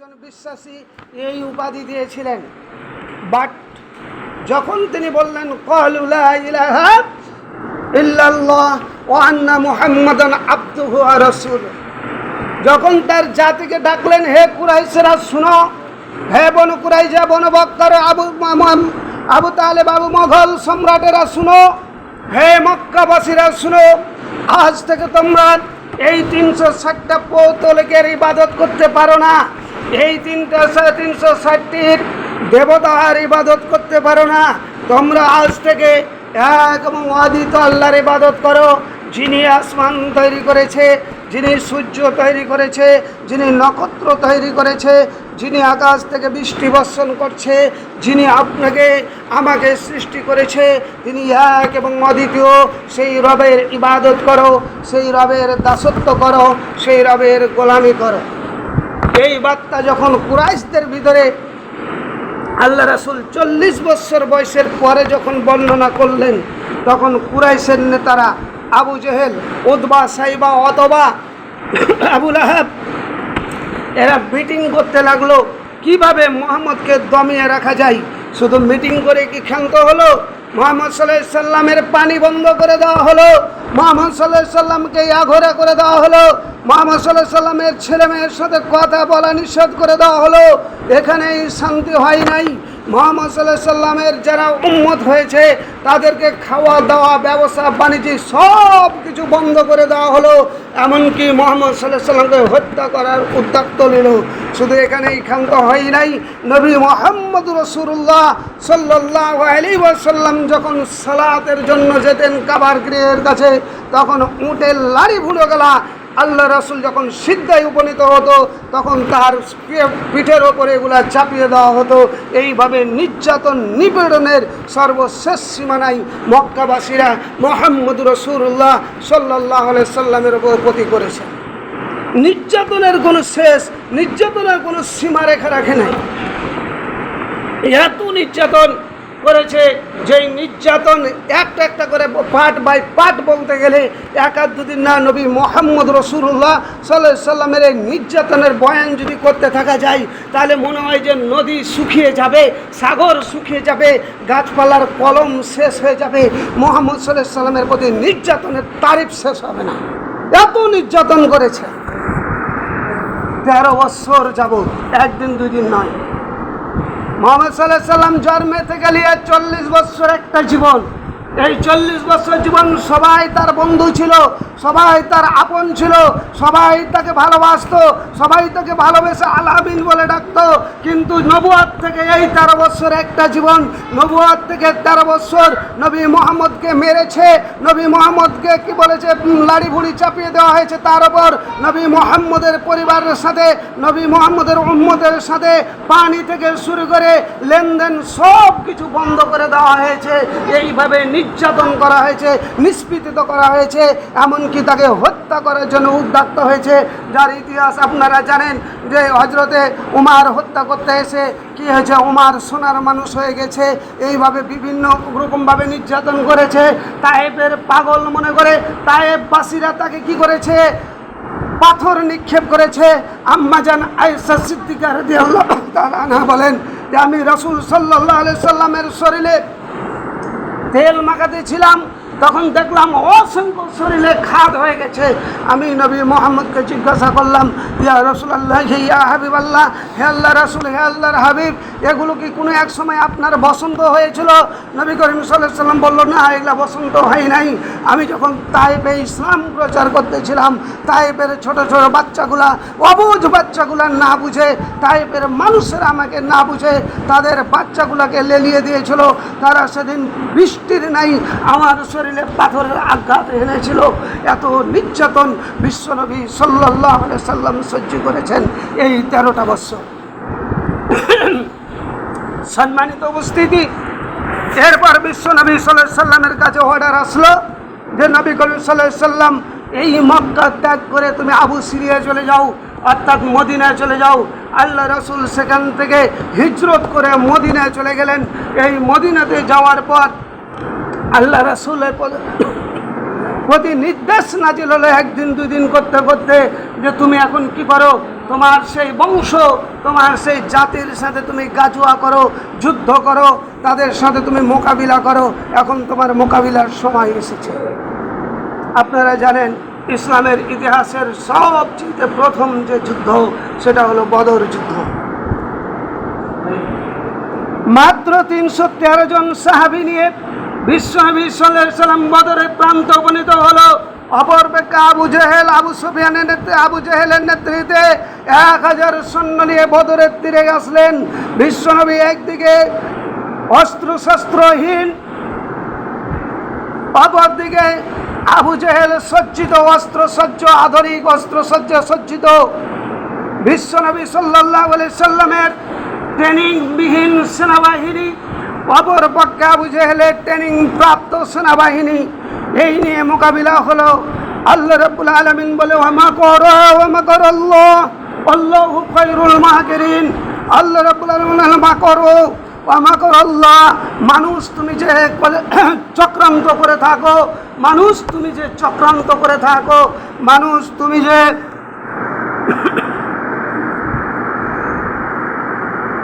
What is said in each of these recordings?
একজন বিশ্বাসী এই উপাধি দিয়েছিলেন। বাট যখন তিনি বললেন ওয়া যখন তার জাতিকে ডাকলেন, হে কুরাইশেরা, শুনো। হে বনু কুরাইজা বনু বক্কর, আবু আবু তালেব, আবু মোঘল সম্রাটেরা, শুনো। হে মক্কাবাসীরা, শুনো। আজ থেকে তোমরা এই তিনশো ষাটটা পৌতলিকের ইবাদত করতে পারো না। এই তিনটা সাড়ে তিনশো ষাটটির দেবতার ইবাদত করতে পারো না। তোমরা আজ থেকে এক অদিত আল্লাহর ইবাদত করো। যিনি আসমান তৈরি করেছে, যিনি সূর্য তৈরি করেছে, যিনি নক্ষত্র তৈরি করেছে, যিনি আকাশ থেকে বৃষ্টি বর্ষণ করছে, যিনি আপনাকে, আমাকে সৃষ্টি করেছে, তিনি এক এবং অদ্বিতীয়। সেই রবের ইবাদত করো, সেই রবের দাসত্ব করো, সেই রবের গোলামি করো। এই বার্তা যখন কুরাইশদের ভিতরে আল্লাহ রাসুল চল্লিশ বছর বয়সের পরে যখন বর্ণনা করলেন, তখন কুরাইশের নেতারা আবু জেহেল উদ্বা সাইবা অতবা আবুল আহাব এরা মিটিং করতে লাগল, কীভাবে মোহাম্মদকে দমিয়ে রাখা যায়? শুধু মিটিং করে কি ক্ষান্ত হলো? মোহাম্মদ সাল্লাহ সাল্লামের পানি বন্ধ করে দেওয়া হলো। মোহাম্মদ সাল্লাহ সাল্লামকে আঘোরা করে দেওয়া হলো। মোহাম্মদ সাল্লাহ সাল্লামের ছেলে মেয়ের সাথে কথা বলা নিষেধ করে দেওয়া হলো। এখানেই শান্তি হয় নাই। মোহাম্মদ সাল্লাহ সাল্লামের যারা উম্মত হয়েছে, তাদেরকে খাওয়া দাওয়া, ব্যবসা, বাণিজ্য সব কিছু বন্ধ করে দেওয়া হলো। এমনকি মোহাম্মদ সাল্লাহ সাল্লামকে হত্যা করার উদ্যোক্ত নিল। শুধু এখানেই ক্ষান্ত হয় নাই। নবী মোহাম্মদ রসুল্লাহ সাল্লাহ আলী ওয়াসাল্লাম যখন সালাতের জন্য যেতেন কাবার গৃহের কাছে, তখন উটের লাড়ি ভুলে গেলা। আল্লাহ রসুল যখন সিদ্ধায় উপনীত হতো, তখন তার পিঠের ওপরে এগুলা চাপিয়ে দেওয়া হতো। এইভাবে নির্যাতন নিপীড়নের সর্বশেষ সীমানায় মক্কাবাসীরা মোহাম্মদ রসুল্লাহ সাল্লাহ সাল্লামের ওপর প্রতি করেছে। নির্যাতনের কোনো শেষ, নির্যাতনের কোনো সীমারেখা রাখে নাই। এত নির্যাতন করেছে, যেই নির্যাতন একটা একটা করে পার্ট বাই পার্ট বলতে গেলে, এক আধ দুদিন না নবী মোহাম্মদ রসুল্লাহ সাল্লাহ সাল্লামের এই নির্যাতনের বয়ান যদি করতে থাকা যায়, তাহলে মনে হয় যে নদী শুকিয়ে যাবে, সাগর শুকিয়ে যাবে, গাছপালার কলম শেষ হয়ে যাবে, মোহাম্মদ সাল্লাহ সাল্লামের প্রতি নির্যাতনের তারিফ শেষ হবে না। এত নির্যাতন করেছে। তেরো বছর যাব একদিন, দুই দিন নয়। মোহাম্মদ সাল্লাহ সাল্লাম জন্মে থেকে নিয়ে চল্লিশ বছর একটা জীবন। এই চল্লিশ বছর জীবন সবাই তার বন্ধু ছিল, সবাই তার আপন ছিল, সবাই তাকে ভালোবাসতো, সবাই তাকে ভালোবেসে আলাবিন বলে ডাকতো। কিন্তু নবুয়াত থেকে এই তেরো বছর একটা জীবন নবুয়াত থেকে তেরো বছর নবী মোহাম্মদকে মেরেছে, নবী মোহাম্মদকে কি বলেছে লাড়ি ভুড়ি চাপিয়ে দেওয়া হয়েছে তার ওপর নবী মোহাম্মদের পরিবারের সাথে, নবী মোহাম্মদের উম্মদের সাথে পানি থেকে শুরু করে লেনদেন সব কিছু বন্ধ করে দেওয়া হয়েছে। এইভাবে নির্যাতন করা হয়েছে, নিষ্পীড়িত করা হয়েছে, এমনকি তাকে হত্যা করার জন্য উদ্যক্ত হয়েছে। যার ইতিহাস আপনারা জানেন যে হজরতে উমার হত্যা করতে এসে কি হয়েছে? উমার সোনার মানুষ হয়ে গেছে। এইভাবে বিভিন্ন রকমভাবে নির্যাতন করেছে। তায়েবের পাগল মনে করে তায়েববাসীরা তাকে কি করেছে? পাথর নিক্ষেপ করেছে। আম্মাজান আয়েশা সিদ্দিকার তাআলা আনহা বলেন যে, আমি রাসূল সাল্লাল্লাহু আলাইহি সাল্লামের শরীরে তেল মাখাতে ছিলাম তখন দেখলাম অসংখ্য শরীরে খাদ হয়ে গেছে। আমি নবী মোহাম্মদকে জিজ্ঞাসা করলাম, ইয়া রসুল্লাহ ইয়া হাবিব আল্লাহ হে আল্লাহ রসুল, হে আল্লাহর হাবিব, এগুলো কি কোনো এক সময় আপনার বসন্ত হয়েছিল? নবী করিম সাল্লাহ সাল্লাম বলল, না, এগুলা বসন্ত হয় নাই। আমি যখন তাইপে ইসলাম প্রচার করতেছিলাম, তাইপের ছোট ছোট বাচ্চাগুলা অবুঝ বাচ্চাগুলা না বুঝে, তাইপের মানুষেরা আমাকে না বুঝে, তাদের বাচ্চাগুলাকে লেলিয়ে দিয়েছিল। তারা সেদিন বৃষ্টির নাই, আমার শরীরে পাথরের আঘাত এনেছিল। এত নির্যাতন বিশ্বনবী সাল্লাহ সাল্লাম সহ্য করেছেন এই তেরোটা বৎসর সম্মানিত উপস্থিতি, এরপর বিশ্বনবী সাল্লাহ সাল্লামের কাছে অর্ডার আসলো যে, নবী করিম সাল্লাহ সাল্লাম, এই মক্কা ত্যাগ করে তুমি আবু সিরিয়া চলে যাও, অর্থাৎ মদিনায় চলে যাও। আল্লাহ রসুল সেখান থেকে হিজরত করে মদিনায় চলে গেলেন। এই মদিনাতে যাওয়ার পর আল্লাহ রাসুলের প্রতি নির্দেশ নাজিল হলো একদিন দুই দিন করতে করতে যে তুমি এখন কি করো? তোমার সেই বংশ, তোমার সেই জাতির সাথে তুমি গাজুয়া করো, যুদ্ধ করো, তাদের সাথে তুমি মোকাবিলা করো। এখন তোমার মোকাবিলার সময় এসেছে। আপনারা জানেন, ইসলামের ইতিহাসের সবচেয়ে প্রথম যে যুদ্ধ, সেটা হলো বদর যুদ্ধ। মাত্র তিনশো তেরো জন সাহাবি নিয়ে বিশ্বনবী সাল্লাম বদরের প্রান্ত উপনীত হলো। অপরপেক্ষা আবু জেহেল, আবু সুফিয়ানের নেতৃত্বে, আবু জেহেলের নেতৃত্বে এক হাজার সৈন্য নিয়ে বদরের তীরে আসলেন। বিশ্বনবী একদিকে অস্ত্র শস্ত্রহীন অপরদিকে আবু জেহেল সজ্জিত অস্ত্র সজ্জ আধুনিক অস্ত্র সজ্জ সজ্জিত। বিশ্বনবী সাল্লাহ সাল্লামের ট্রেনিংবিহীন সেনাবাহিনী অপর পক্ষে আবু জেহেলের ট্রেনিং প্রাপ্ত সেনাবাহিনী। এই নিয়ে মোকাবিলা হলো আল্লাহ রব্বুল আলমিন বলে ওমা কর ওমা কর আল্লাহ। খৈরুল মাহাকিরিন। আল্লাহ রব্বুল আলমিন মা করো ওমা কর আল্লাহ। মানুষ তুমি যে চক্রান্ত করে থাকো, মানুষ তুমি যে চক্রান্ত করে থাকো, মানুষ তুমি যে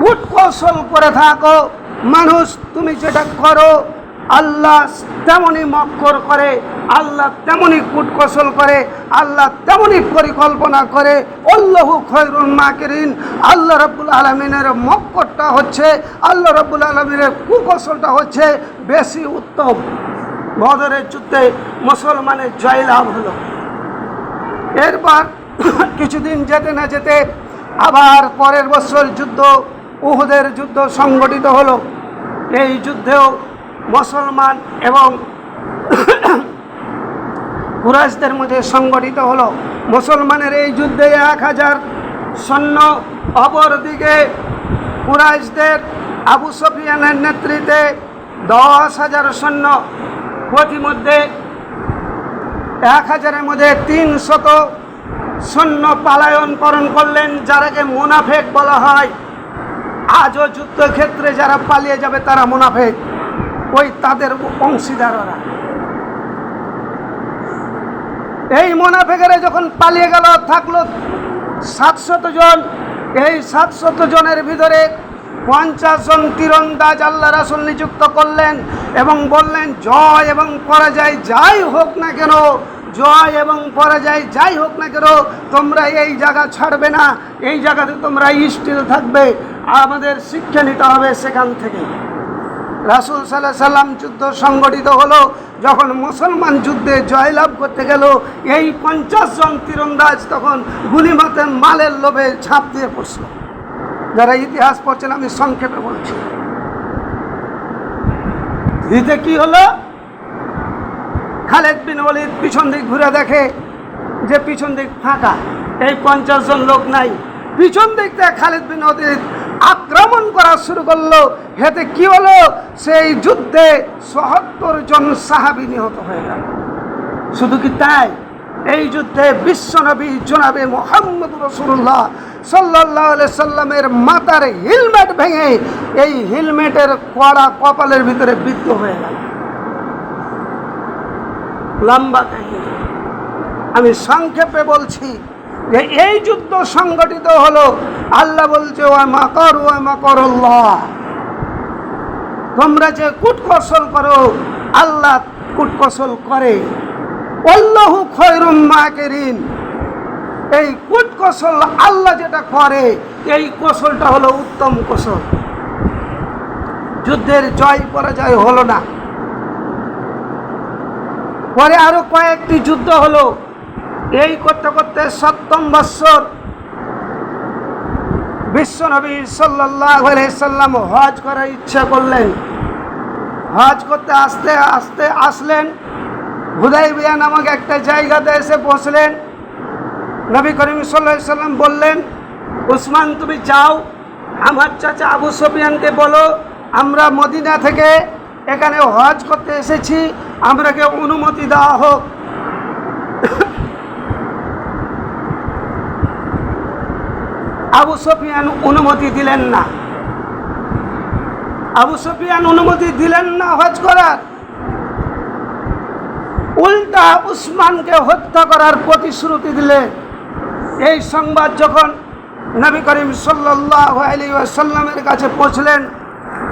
কূটকৌশল করে থাকো মানুষ, তুমি যেটা করো, আল্লাহ তেমনই মক্কর করে, আল্লাহ তেমনই কূটকৌশল করে, আল্লাহ তেমনই পরিকল্পনা করে। অল্লাহু খয়রুল মাকিরিন। আল্লাহ রব্বুল আলমিনের মক্করটা হচ্ছে, আল্লাহ রব্বুল আলমিনের কুকৌশলটা হচ্ছে বেশি উত্তম। বদরের যুদ্ধে মুসলমানের জয়লাভ হলো। এরপর কিছুদিন যেতে না যেতে আবার পরের বছর যুদ্ধ উহুদের যুদ্ধ সংগঠিত হলো। এই যুদ্ধেও মুসলমান এবং কুরাইশদের মধ্যে সংগঠিত হলো। মুসলমানের এই যুদ্ধে এক হাজার সৈন্য অপরদিকে কুরাইশদের আবু সফিয়ানের নেতৃত্বে দশ হাজার সৈন্য, প্রতিমধ্যে এক হাজারের মধ্যে তিন শত সৈন্য পালায়নকরণ করলেন, যারাকে মুনাফেক বলা হয়। আজও যুদ্ধক্ষেত্রে যারা পালিয়ে যাবে তারা মুনাফেক। ওই তাদের অংশীদাররা। এই মোনাফেকেরা যখন পালিয়ে গেল, থাকল সাতশত জন। এই সাতশত জনের ভিতরে পঞ্চাশ জন তীরন্দাজ আল্লাহ রাসুল নিযুক্ত করলেন এবং বললেন, জয় এবং পরাজয় যাই হোক না কেন, জয় এবং পরাজয় যাই হোক না কেন, তোমরা এই জায়গা ছাড়বে না। এই জায়গাতে তোমরা স্টিল থাকবে। আমাদের শিক্ষা নিতে হবে সেখান থেকে। রাসুল সাল্লাহ সাল্লাম যুদ্ধ সংগঠিত হলো, যখন মুসলমান যুদ্ধে জয়লাভ করতে গেল, এই পঞ্চাশ জন তীরন্দাজ তখন গুলিমাতের মালের লোভে ঝাঁপ দিয়ে পড়ছিল। যারা ইতিহাস পড়ছেন, আমি সংক্ষেপে বলছি। দিতে কি হলো? খালেদ বিন ওলিদ পিছন দিক ঘুরে দেখে যে পিছন দিক ফাঁকা, এই পঞ্চাশ জন লোক নাই। পিছন দিক থেকে খালেদ বিন ওলিদ আক্রমণ করা শুরু করল। হেতে কি হলো? সেই যুদ্ধে সহত্তর জন সাহাবি নিহত হয়ে গেল। শুধু কি তাই? এই যুদ্ধে বিশ্বনবী জনাবে মোহাম্মদ রসুল্লাহ সাল্লাহ সাল্লামের মাথার হেলমেট ভেঙে এই হেলমেটের কড়া কপালের ভিতরে বিদ্ধ হয়ে গেল। লম্বা আমি সংক্ষেপে বলছি যে এই যুদ্ধ সংগঠিত হলো আল্লাহ বলছে ও মাকর ও মাকরুল্লাহ তোমরা যে কুটকৌশল করো, আল্লাহ কুটকৌশল করে। অল্লাহু খয়রুম মাকেরিন। এই কুটকৌশল আল্লাহ যেটা করে, এই কৌশলটা হলো উত্তম কৌশল। যুদ্ধের জয় পরাজয় হলো না। পরে আরও কয়েকটি যুদ্ধ হলো। এই করতে করতে সপ্তম বৎসর বিশ্বনবী সাল্লাহ সাল্লাম হজ করার ইচ্ছা করলেন। হজ করতে আসতে আসতে আসলেন। হুদাইবিয়া নামক একটা জায়গাতে এসে বসলেন। নবী করিম সাল্লাহ সাল্লাম বললেন, উসমান, তুমি যাও। আমার চাচা আবু সফিয়ানকে বলো, আমরা মদিনা থেকে এখানে হজ করতে এসেছি। আমরাকে অনুমতি দেওয়া হোক। আবু সফিয়ান অনুমতি দিলেন না। আবু সফিয়ান অনুমতি দিলেন না হজ করার। উল্টা উসমানকে হত্যা করার প্রতিশ্রুতি দিলে এই সংবাদ যখন নবী করিম সাল্লাহ সাল্লামের কাছে পৌঁছলেন,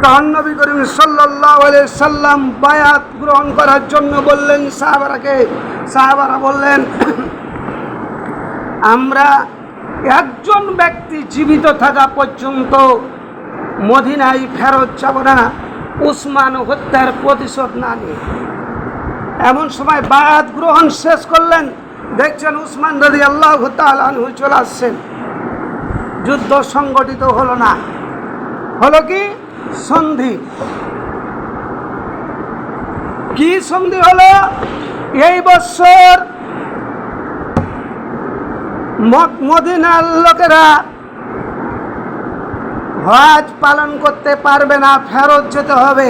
তখন নবী করিম সাল্লাহ সাল্লাম বায়াত গ্রহণ করার জন্য বললেন সাহাবারাকে, সাহাবারা বললেন, আমরা একজন ব্যক্তি জীবিত থাকা পর্যন্ত মদিনায় ফেরত যাব না। উসমান হত্যার প্রতিশোধ না নিয়ে। এমন সময় বায়াত গ্রহণ শেষ করলেন। দেখছেন উসমান রদি আল্লাহ তালু চলে আসছেন। যুদ্ধ সংগঠিত হলো না। হলো কি? সন্ধি। কি সন্ধি হলো? এই বছর মদিনার লোকেরা হজ পালন করতে পারবে না ফেরত যেতে হবে।